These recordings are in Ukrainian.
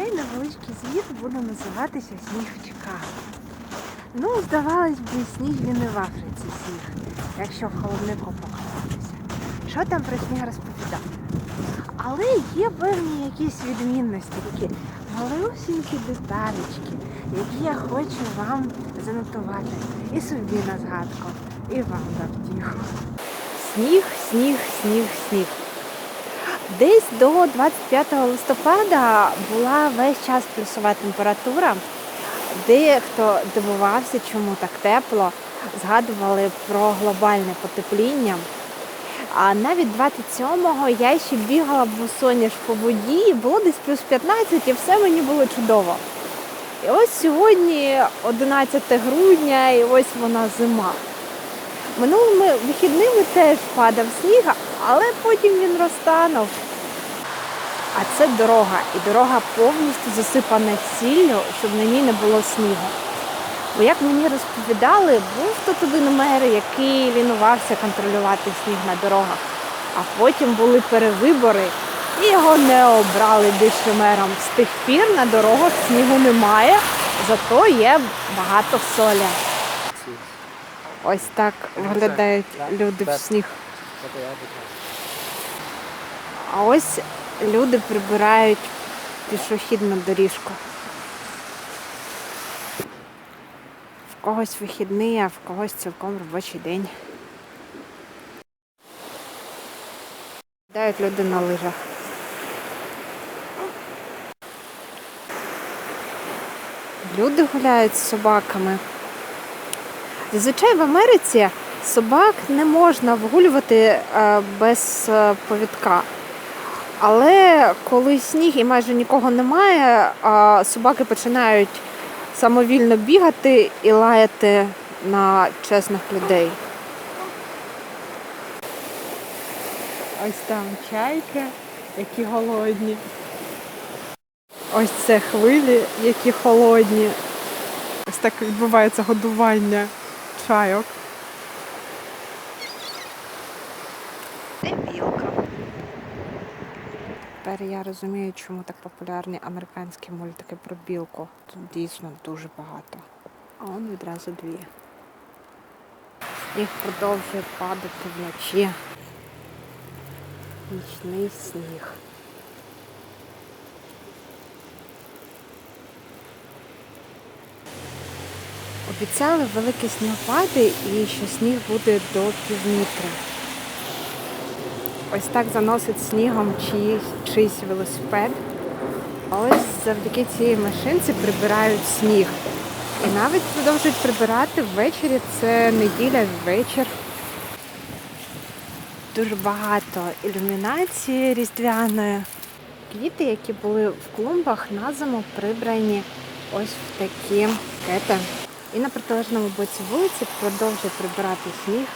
Цей невеличкий звіт буде називатися Сніг в Чикаго. Ну, здавалось би, сніг він і в Африці сніг, якщо в холоднику покопатися. Що там про сніг розповідати? Але є певні якісь відмінності, такі малюсінькі деталечки, які я хочу вам занотувати. І собі на згадку, і вам на втіху. Сніг, сніг, сніг, сніг. Десь до 25 листопада була весь час плюсова температура. Дехто дивувався, чому так тепло, згадували про глобальне потепління. А навіть 27-го я ще бігала босоніж по воді, було десь плюс 15, і все мені було чудово. І ось сьогодні 11 грудня, і ось вона зима. Минулими вихідними теж падав сніг, але потім він розтанув. А це дорога, і дорога повністю засипана сіллю, щоб на ній не було снігу. Бо як мені розповідали, був тут один мер, який лінувався контролювати сніг на дорогах. А потім були перевибори, і його не обрали більше мером. З тих пір на дорогах снігу немає, зато є багато солі. Ось так виглядають люди в сніг. А ось люди прибирають пішохідну доріжку. В когось вихідний, а в когось цілком робочий день. Дають люди на лижах. Люди гуляють з собаками. Зазвичай в Америці собак не можна вгулювати е, без е, повідка. Але коли сніг і майже нікого немає, собаки починають самовільно бігати і лаяти на чесних людей. Ось там чайки, які голодні. Ось це хвилі, які холодні. Ось так відбувається годування чайок. Це білка. Тепер я розумію, чому так популярні американські мультики про білку. Тут дійсно дуже багато. А он відразу дві. Сніг продовжує падати вночі. Нічний сніг. Обіцяли великі снігопади і що сніг буде до півмітра. Ось так заносить снігом чийсь велосипед. Ось завдяки цій машинці прибирають сніг. І навіть продовжують прибирати ввечері. Це неділя вечір. Дуже багато ілюмінації різдвяної. Квіти, які були в клумбах, на зиму прибрані ось в такі кети. І на протилежному боці вулиці продовжує прибирати сніг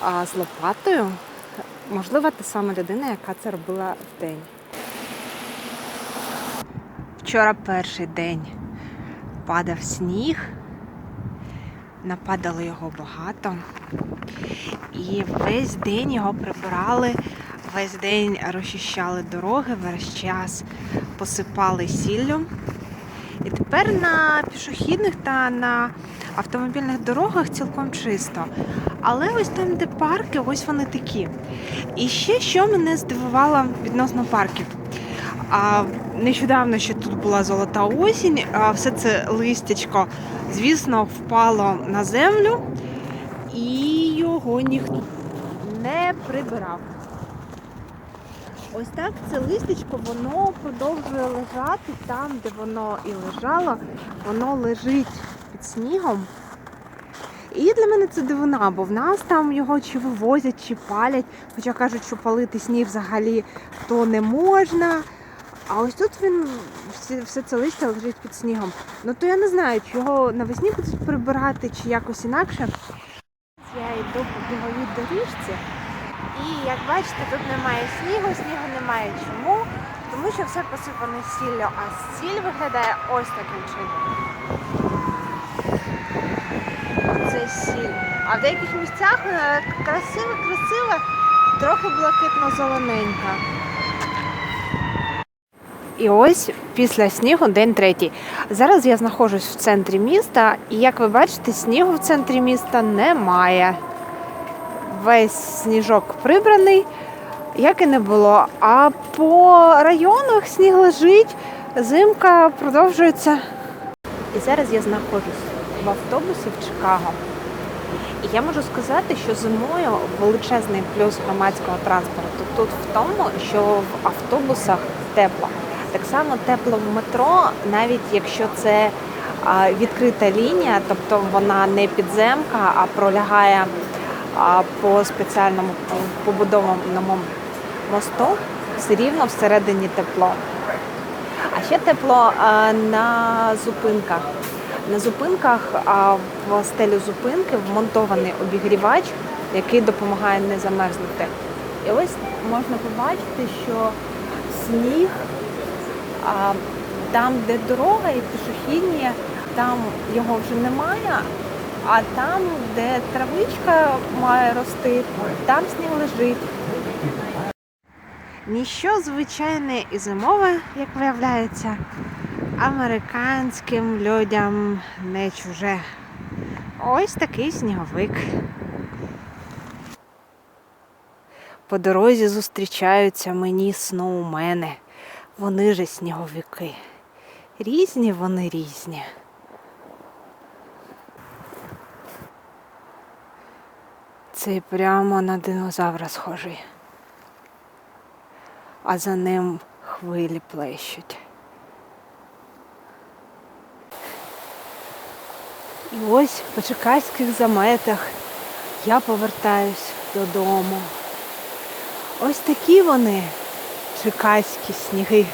а, з лопатою. Можливо, та сама людина, яка це робила вдень. Вчора перший день падав сніг, нападало його багато. І весь день його прибирали, весь день розчищали дороги, весь час посипали сіллю. І тепер на пішохідних та на автомобільних дорогах цілком чисто. Але ось там, де парки, ось вони такі. І ще що мене здивувало відносно парків. А, нещодавно ще тут була золота осінь, а все це листячко, звісно, впало на землю, і його ніхто не прибирав. Ось так це листячко, воно продовжує лежати там, де воно і лежало, воно лежить під снігом. І для мене це дивина, бо в нас там його чи вивозять, чи палять, хоча кажуть, що палити сніг взагалі то не можна. А ось тут він все це листя лежить під снігом. Ну то я не знаю, чи його навесні будуть прибирати, чи якось інакше. Я йду по біговій доріжці, і як бачите, тут немає снігу, снігу немає чому, тому що все посипане сіллю, а сіль виглядає ось таким чином. Сіль. А в деяких місцях е, красиво, красиво, трохи блакитно-зелененька. І ось після снігу день третій. Зараз я знаходжусь в центрі міста, і як ви бачите, снігу в центрі міста немає. Весь сніжок прибраний, як і не було. А по районах сніг лежить, зимка продовжується. І зараз я знаходжусь в автобусі в Чикаго. І я можу сказати, що зимою величезний плюс громадського транспорту тут в тому, що в автобусах тепло. Так само тепло в метро, навіть якщо це відкрита лінія, тобто вона не підземка, а пролягає по спеціальному побудованому мосту, все рівно всередині тепло. А ще тепло на зупинках. На зупинках а, в стелю зупинки вмонтований обігрівач, який допомагає не замерзнути. І ось можна побачити, що сніг а, там, де дорога і пішохідні, там його вже немає. А там, де травичка має рости, там сніг лежить. Ніщо звичайне і зимове, як виявляється, американським людям не чуже. Ось такий сніговик. По дорозі зустрічаються мені сноумени. Вони же сніговики. Різні вони різні. Цей прямо на динозавра схожий. А за ним хвилі плещуть. І ось по чекаських заметах я повертаюсь додому. Ось такі вони чекаські сніги.